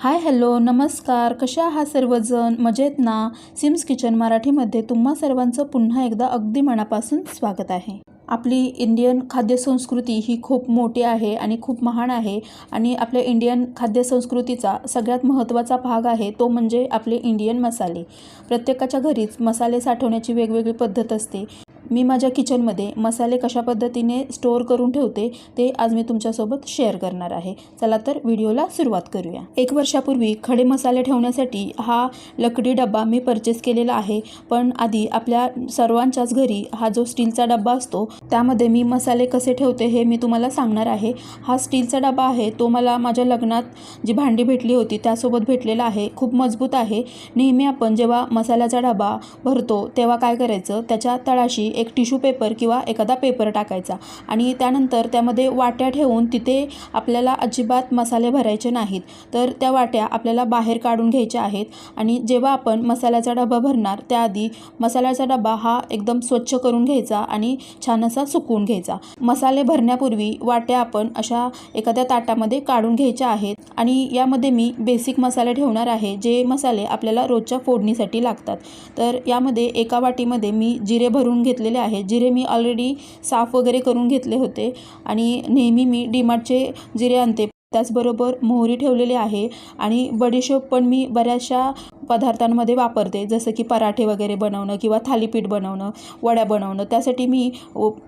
Hi hello नमस्कार. कशा आहात सर्वजण? मजेत ना? सिम्स किचन मराठीमध्ये तुम्हा सर्वांचं पुन्हा एकदा अगदी मनापासून स्वागत आहे. आपली इंडियन खाद्यसंस्कृती ही खूप मोठी आहे आणि खूप महान आहे आणि आपल्या इंडियन खाद्यसंस्कृतीचा सगळ्यात महत्त्वाचा भाग आहे तो म्हणजे आपले इंडियन मसाले. प्रत्येकाच्या घरीच मसाले साठवण्याची वेगवेगळी पद्धत असते. मी माझ्या किचनमध्ये मसाले कशा पद्धतीने स्टोअर करून ठेवते ते आज मी तुमच्यासोबत शेअर करणार आहे. चला तर व्हिडिओला सुरुवात करूया. एक वर्षापूर्वी खडे मसाले ठेवण्यासाठी हा लकडी डब्बा मी परचेस केलेला आहे पण आधी आपल्या सर्वांच्याच घरी हा जो स्टीलचा डब्बा असतो त्यामध्ये मी मसाले कसे ठेवते हे मी तुम्हाला सांगणार आहे. हा स्टीलचा डबा आहे तो मला माझ्या लग्नात जी भांडी भेटली होती त्यासोबत भेटलेला आहे खूप मजबूत आहे. नेहमी आपण जेव्हा मसाल्याचा डबा भरतो तेव्हा काय करायचं? त्याच्या तळाशी एक टिश्यू पेपर किंवा एखादा पेपर टाकायचा. आणि त्यानंतर त्यामध्ये वाट्या ठेवून तिथे आपल्याला अजिबात मसाले भरायचे नाहीत. तर त्या वाट्या आपल्याला बाहेर काढून घ्यायच्या आहेत. आणि जेव्हा आपण मसाल्याचा डबा भरणार त्याआधी मसाल्याचा डबा हा एकदम स्वच्छ करून घ्यायचा आणि छान असा सुकवून घ्यायचा. मसाले भरण्यापूर्वी वाट्या आपण अशा एखाद्या ताटामध्ये काढून घ्यायच्या आहेत. आणि यामध्ये मी बेसिक मसाले ठेवणार आहे जे मसाले आपल्याला रोजच्या फोडणीसाठी लागतात. तर यामध्ये एका वाटीमध्ये मी जिरे भरून घेतले घेतलेले आहे. जिरे मी ऑलरेडी साफ वगैरे करून घेतले होते आणि नेहमी मी डीमार्टचे जिरे आणते. त्याचबरोबर मोहरी ठेवलेली आहे आणि बडीशोप पण मी बऱ्याचशा पदार्थांमध्ये वापरते. जसं की पराठे वगैरे बनवणं किंवा थालीपीठ बनवणं वड्या बनवणं त्यासाठी मी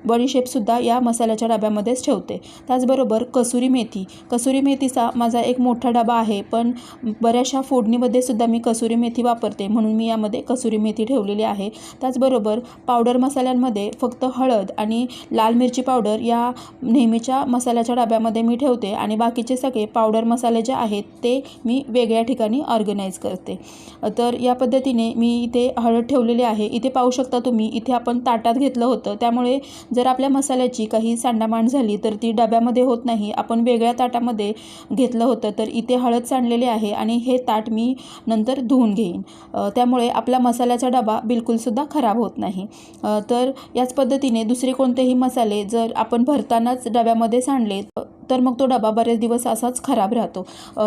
बडीशेपसुद्धा या मसाल्याच्या डब्यामध्येच ठेवते. त्याचबरोबर कसुरी मेथी. कसुरी मेथीचा माझा एक मोठा डबा आहे पण बऱ्याचशा फोडणीमध्ये सुद्धा मी कसुरी मेथी वापरते. म्हणून मी यामध्ये कसुरी मेथी ठेवलेली आहे. त्याचबरोबर पावडर मसाल्यांमध्ये फक्त हळद आणि लाल मिरची पावडर या नेहमीच्या मसाल्याच्या डब्यामध्ये मी ठेवते आणि बाकीचे सगळे पावडर मसाले जे आहेत ते मी वेगळ्या ठिकाणी ऑर्गनाईज करते. तर या पद्धतीने मी इथे हळद ठेवलेली आहे. इथे पाहू शकता तुम्ही इथे आपण ताटात घेतलं होतं. त्यामुळे जर आपल्या मसाल्याची काही सांडामांड झाली तर ती डब्यामध्ये होत नाही. आपण वेगळ्या ताटामध्ये घेतलं होतं तर इथे हळद सांडलेली आहे आणि हे ताट मी नंतर धुवून घेईन. त्यामुळे आपला मसाल्याचा डबा बिलकुलसुद्धा खराब होत नाही. तर याच पद्धतीने दुसरे कोणतेही मसाले जर आपण भरतानाच डब्यामध्ये सांडले तर मग तो डबा बरेच दिवस असाच खराब राहतो.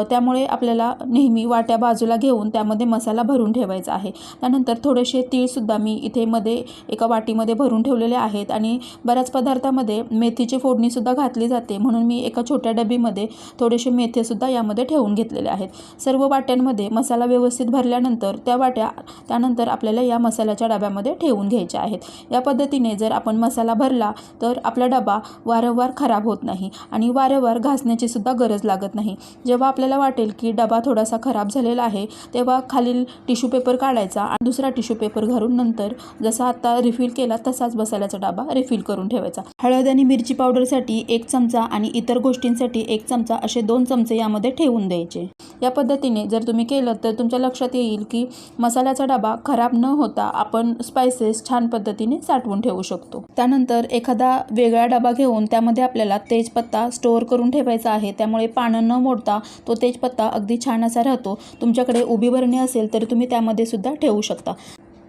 त्यामुळे आपल्याला नेहमी वाट्या बाजूला घेऊन त्यामध्ये मसाला भरून ठेवायचा आहे. त्यानंतर थोडेसे तीळसुद्धा मी इथे मध्ये एका वाटीमध्ये भरून ठेवलेले आहेत आणि बऱ्याच पदार्थामध्ये मेथीची फोडणीसुद्धा घातली जाते. म्हणून मी एका छोट्या डबीमध्ये थोडेसे मेथेसुद्धा यामध्ये ठेवून घेतलेले आहेत. सर्व वाट्यांमध्ये मसाला व्यवस्थित भरल्यानंतर त्या वाट्या त्यानंतर आपल्याला या मसाल्याच्या डब्यामध्ये ठेवून घ्यायच्या आहेत. या पद्धतीने जर आपण मसाला भरला तर आपला डबा वारंवार खराब होत नाही आणि वारंवार घासण्याची सुद्धा गरज लागत नाही. जेव्हा आपल्याला वाटेल की डबा थोडासा खराब झालेला आहे तेव्हा खालील टिश्यू पेपर काढायचा आणि दुसरा टिश्यू पेपर घालून नंतर जसा आता रिफिल केला तसाच बसाल्याचा डबा रिफिल करून ठेवायचा. हळद आणि मिरची पावडरसाठी एक चमचा आणि इतर गोष्टींसाठी एक चमचा असे दोन चमचे यामध्ये ठेवून द्यायचे. या पद्धतीने जर तुम्ही केलं तर तुमच्या लक्षात येईल की मसाल्याचा डबा खराब न होता आपण स्पायसेस छान पद्धतीने साठवून ठेवू शकतो. त्यानंतर एखादा वेगळा डबा घेऊन त्यामध्ये आपल्याला तेजपत्ता स्टोर स्टोअर करून ठेवायचा आहे. त्यामुळे पानं न मोडता तो तेजपत्ता अगदी छान असा राहतो. तुमच्याकडे उभी भरणी असेल तर तुम्ही त्यामध्ये सुद्धा ठेवू शकता.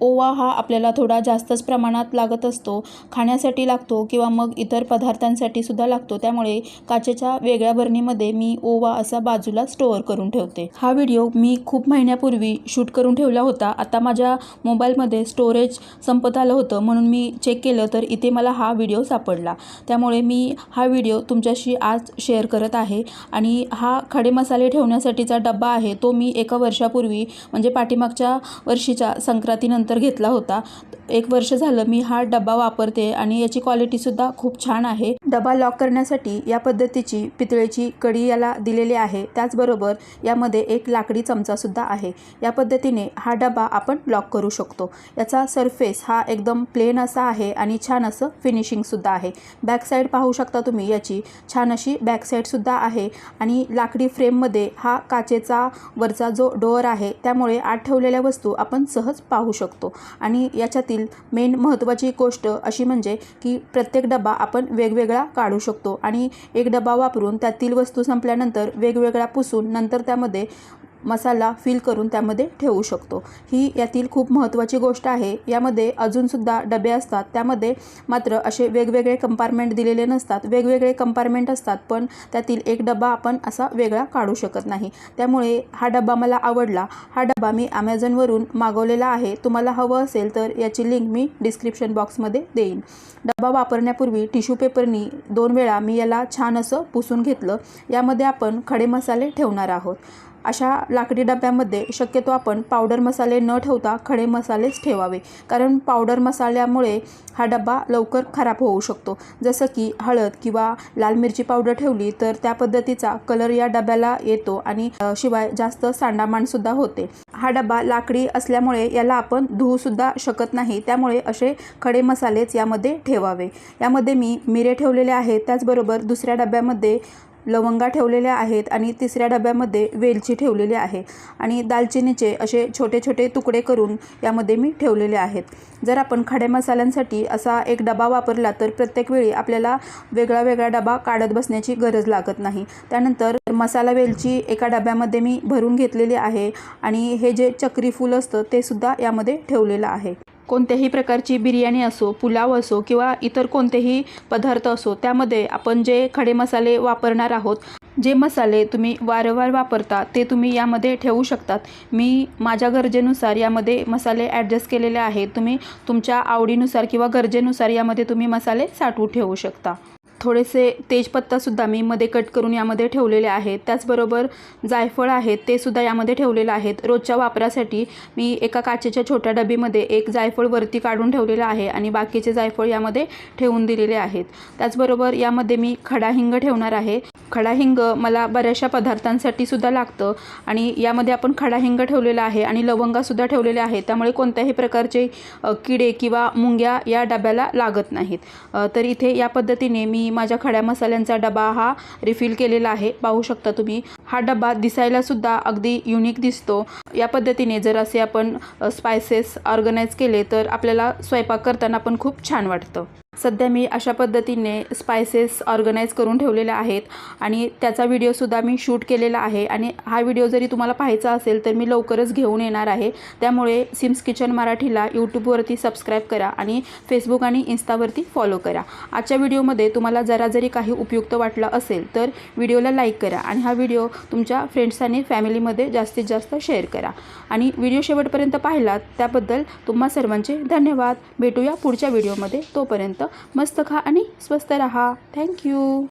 ओवा हा आपल्याला थोडा जास्तच प्रमाणात लागत असतो खाण्यासाठी लागतो किंवा मग इतर पदार्थांसाठी सुद्धा लागतो. त्यामुळे काचेच्या वेगळ्या भरणीमध्ये मी ओवा असा बाजूला स्टोअर करून ठेवते. हा व्हिडिओ मी खूप महिन्यापूर्वी शूट करून ठेवला होता. आता माझ्या मोबाईलमध्ये स्टोरेज संपत आलं होतं. म्हणून मी चेक केलं तर इथे मला हा व्हिडिओ सापडला. त्यामुळे मी हा व्हिडिओ तुमच्याशी आज शेअर करत आहे. आणि हा खडे मसाले ठेवण्यासाठीचा डब्बा आहे. तो मी एका वर्षापूर्वी म्हणजे पाठीमागच्या वर्षीच्या संक्रांतीनंतर अंतर घेतला होता. एक वर्ष झालं मी हा डबा वापरते आणि याची क्वालिटीसुद्धा खूप छान आहे. डबा लॉक करण्यासाठी या पद्धतीची पितळेची कडी याला दिलेली आहे. त्याचबरोबर यामध्ये एक लाकडी चमचासुद्धा आहे. या पद्धतीने हा डबा आपण लॉक करू शकतो. याचा सरफेस हा एकदम प्लेन असा आहे आणि छान असं फिनिशिंगसुद्धा आहे. बॅक साईड पाहू शकता तुम्ही याची. छान अशी बॅकसाईडसुद्धा आहे आणि लाकडी फ्रेममध्ये हा काचेचा वरचा जो डोअर आहे त्यामुळे आत ठेवलेल्या वस्तू आपण सहज पाहू शकतो. आणि याच्यातील मेन महत्त्वाची गोष्ट अशी म्हणजे की प्रत्येक डबा आपण वेगवेगळा काढू शकतो. आणि एक डबा वापरून त्यातील वस्तू संपल्यानंतर वेगवेगळा पुसून नंतर त्यामध्ये मसाला फिल करून त्यामध्ये ठेवू शकतो. ही यातील खूप महत्त्वाची गोष्ट आहे. यामध्ये अजूनसुद्धा डबे असतात. त्यामध्ये मात्र असे वेगवेगळे कंपार्टमेंट दिलेले नसतात. वेगवेगळे कंपार्टमेंट असतात पण त्यातील एक डबा आपण असा वेगळा काढू शकत नाही. त्यामुळे हा डबा मला आवडला. हा डबा मी ॲमेझॉनवरून मागवलेला आहे. तुम्हाला हवं असेल तर याची लिंक मी डिस्क्रिप्शन बॉक्समध्ये देईन. डबा वापरण्यापूर्वी टिश्यू पेपरनी दोन वेळा मी याला छान असं पुसून घेतलं. यामध्ये आपण खडे मसाले ठेवणार आहोत. अशा लाकडी डब्यामध्ये शक्यतो आपण पावडर मसाले न ठेवता खडे मसालेच ठेवावे. कारण पावडर मसाल्यामुळे हा डबा लवकर खराब होऊ शकतो. जसं की हळद किंवा लाल मिरची पावडर ठेवली तर त्या पद्धतीचा कलर या डब्याला येतो आणि शिवाय जास्त सांडामानसुद्धा होते. हा डबा लाकडी असल्यामुळे याला आपण धुवूसुद्धा शकत नाही. त्यामुळे असे खडे मसालेच यामध्ये ठेवावे. यामध्ये मी मिरे ठेवलेले आहेत. त्याचबरोबर दुसऱ्या डब्यामध्ये लवंगा ठेवलेल्या आहेत आणि तिसऱ्या डब्यामध्ये वेलची ठेवलेली आहे. आणि दालचिनीचे असे छोटे छोटे तुकडे करून यामध्ये मी ठेवलेले आहेत. जर आपण खडे मसाल्यांसाठी असा एक डबा वापरला तर प्रत्येक वेळी आपल्याला वेगळा वेगळा डबा काढत बसण्याची गरज लागत नाही. त्यानंतर मसाला वेलची एका डब्यामध्ये मी भरून घेतलेली आहे आणि हे जे चक्री फूल असतं ते सुद्धा यामध्ये ठेवलेलं आहे. कोणत्याही प्रकारची बिर्याणी असो पुलाव असो किंवा इतर कोणतेही पदार्थ असो त्यामध्ये आपण जे खडे मसाले वापरणार आहोत जे मसाले तुम्ही वारंवार वापरता ते तुम्ही यामध्ये ठेवू शकतात. मी माझ्या गरजेनुसार यामध्ये मसाले ॲडजस्ट केलेले आहेत. तुम्ही तुमच्या आवडीनुसार किंवा गरजेनुसार यामध्ये तुम्ही मसाले साठवून ठेवू शकता. थोडेसे तेजपत्तासुद्धा मी मध्ये कट करून यामध्ये ठेवलेले आहेत. त्याचबरोबर जायफळ आहेत ते सुद्धा यामध्ये ठेवलेलं आहेत. रोजच्या वापरासाठी मी एका काचेच्या छोट्या डबीमध्ये एक जायफळ वरती काढून ठेवलेलं आहे आणि बाकीचे जायफळ यामध्ये ठेवून दिलेले आहेत. त्याचबरोबर यामध्ये मी खडा हिंग ठेवणार आहे. खडा हिंग मला बऱ्याचशा पदार्थांसाठी सुद्धा लागतं आणि यामध्ये आपण खडा हिंग ठेवलेला आहे आणि लवंगासुद्धा ठेवलेले आहे त्यामुळे कोणत्याही प्रकारचे किडे किंवा मुंग्या या डब्याला लागत नाहीत. तर इथे या पद्धतीने मी माझ्या खड्या मसाल्यांचा डबा हा रिफिल केलेला आहे. पाहू शकता तुम्ही. हा डबा दिसायला सुद्धा अगदी युनिक दिसतो. या पद्धतीने जर असे आपण स्पायसेस ऑर्गनाईज केले तर आपल्याला स्वयंपाक करताना पण खूप छान वाटतं. सध्या मी अशा पद्धतीने स्पायसेस ऑर्गनाईज करून ठेवलेल्या आहेत आणि त्याचा व्हिडिओसुद्धा मी शूट केलेला आहे. आणि हा व्हिडिओ जरी तुम्हाला पाहायचा असेल तर मी लवकरच घेऊन येणार आहे. त्यामुळे सिम्स किचन मराठीला यूट्यूबवरती सबस्क्राईब करा आणि फेसबुक आणि इन्स्टावरती फॉलो करा. आजच्या व्हिडिओमध्ये तुम्हाला जरा जरी काही उपयुक्त वाटलं असेल तर व्हिडिओला लाईक करा आणि हा व्हिडिओ तुमच्या फ्रेंड्स आणि फॅमिलीमध्ये जास्तीत जास्त शेअर करा. आणि व्हिडिओ शेवटपर्यंत पाहिलात त्याबद्दल तुम्हा सर्वांचे धन्यवाद. भेटूया पुढच्या व्हिडिओमध्ये तोपर्यंत मस्त खा आणि स्वस्त रहा. थँक्यू